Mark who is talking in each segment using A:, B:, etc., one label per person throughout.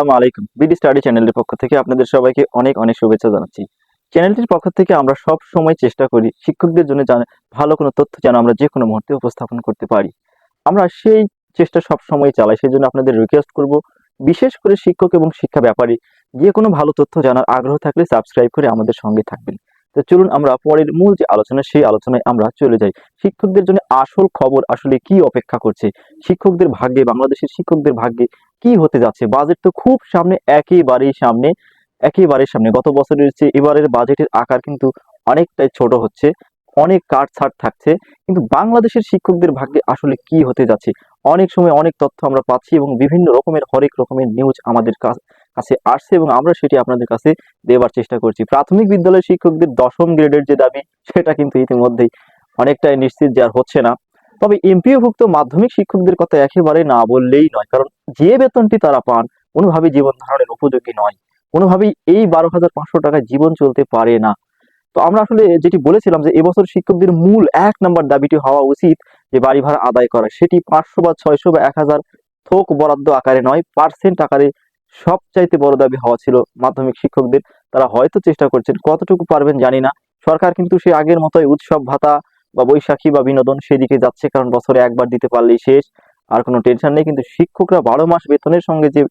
A: আসসালামু আলাইকুম। BD study চ্যানেলের পক্ষ থেকে আপনাদের সবাইকে অনেক অনেক শুভেচ্ছা জানাচ্ছি। চ্যানেলটির পক্ষ থেকে আমরা সব সময় চেষ্টা করি শিক্ষকদের জন্য জানা ভালো কোনো তথ্য যেন আমরা যে কোনো মুহূর্তে উপস্থাপন করতে পারি। আমরা সেই চেষ্টা সব সময় চালাই সেই জন্য আপনাদের রিকোয়েস্ট করব, বিশেষ করে শিক্ষক এবং শিক্ষা ব্যাপারে, যে কোনো ভালো তথ্য জানার আগ্রহ থাকলে সাবস্ক্রাইব করে আমাদের সঙ্গে থাকবেন। তো চলুন আমরা পরের মূল যে আলোচনা, সেই আলোচনায় আমরা চলে যাই। শিক্ষকদের জন্য আসল খবর আসলে কি অপেক্ষা করছে? শিক্ষকদের ভাগ্যে, বাংলাদেশের শিক্ষকদের ভাগ্যে কি হতে যাচ্ছে? বাজেট তো খুব সামনে, একেবারেই সামনে একেবারে সামনে। গত বছরের চেয়ে এবারের বাজেটের আকার কিন্তু অনেকটাই ছোট হচ্ছে, অনেক কাটছাট থাকছে। কিন্তু বাংলাদেশের শিক্ষকদের ভাগ্যে আসলে কি হতে যাচ্ছে? অনেক সময় অনেক তথ্য আমরা পাচ্ছি এবং বিভিন্ন রকমের, হরেক রকমের নিউজ আমাদের কাছ- কাছে আসছে এবং আমরা সেটি আপনাদের কাছে দেওয়ার চেষ্টা করছি। প্রাথমিক বিদ্যালয়ের শিক্ষকদের দশম গ্রেডের যে দাবি, সেটা কিন্তু ইতিমধ্যেই অনেকটাই নিশ্চিত যে আর হচ্ছে না। তবে এমপিওভুক্ত মাধ্যমিক শিক্ষকদের কথা একেবারে না বললেই নয়, কারণ যে বেতনটি তারা পান কোনোভাবেই জীবন ধারণের উপযোগী নয়। কোনোভাবেই এই বারো হাজার পাঁচশো টাকায় জীবন চলতে পারে না। তো আমরা আসলে যেটি বলেছিলাম যে এবছর শিক্ষকদের মূল এক নম্বর দাবিটি হওয়া উচিত যে বাড়ি ভাড়া আদায় করা। সেটি পাঁচশো বা ছয়শো বা এক হাজার থোক বরাদ্দ আকারে নয় পার্সেন্ট আকারে সবচাইতে বড় দাবি হওয়া ছিল মাধ্যমিক শিক্ষকদের। তারা হয়তো চেষ্টা করছেন, কতটুকু পারবেন জানি না। সরকার কিন্তু সে আগের মতোই উৎসব ভাতা বা বৈশাখী বা বিনোদন সেদিকে যাচ্ছে, কারণ বছরে একবার দিতে পারলেই শেষ। আর কোনো টেনশন নেই, কিন্তু শিক্ষকরা বারো মাস বেতনের সঙ্গে যে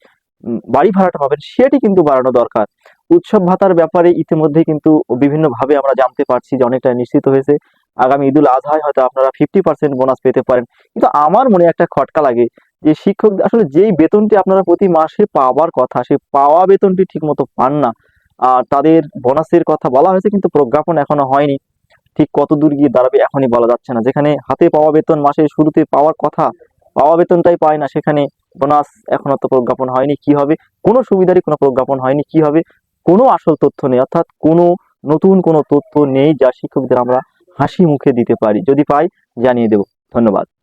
A: বাড়ি ভাড়াটা পাবেন, সেটি কিন্তু বাড়ানো দরকার। উৎসব ভাতার ব্যাপারে ইতিমধ্যে কিন্তু বিভিন্নভাবে আমরা জানতে পারছি যে অনেকটা নিশ্চিত হয়েছে। আগামী ঈদুল আজহায় হয়তো আপনারা ফিফটি পার্সেন্ট বোনাস পেতে পারেন। কিন্তু আমার মনে একটা খটকা লাগে যে, শিক্ষক আসলে যেই বেতনটি আপনারা প্রতি মাসে পাওয়ার কথা সেই পাওয়া বেতনটি ঠিক মতো পান না। আর তাদের বোনাসের কথা বলা হয়েছে, কিন্তু প্রজ্ঞাপন এখনও হয়নি। ঠিক কত দূর গিয়ে দাঁড়াবে এখনই বলা যাচ্ছে না। যেখানে হাতে পাওয়া বেতন, মাসের শুরুতে পাওয়ার কথা, পাওয়া বেতনটাই পায় না। সেখানে বোনাস এখনও তো প্রজ্ঞাপন হয়নি, কি হবে? কোনো সুবিধারই কোনো প্রজ্ঞাপন হয়নি, কি হবে? কোনো আসল তথ্য নেই, অর্থাৎ কোনো নতুন কোনো তথ্য নেই যা শিক্ষকদের আমরা হাসি মুখে দিতে পারি। যদি পাই, জানিয়ে দেব। ধন্যবাদ।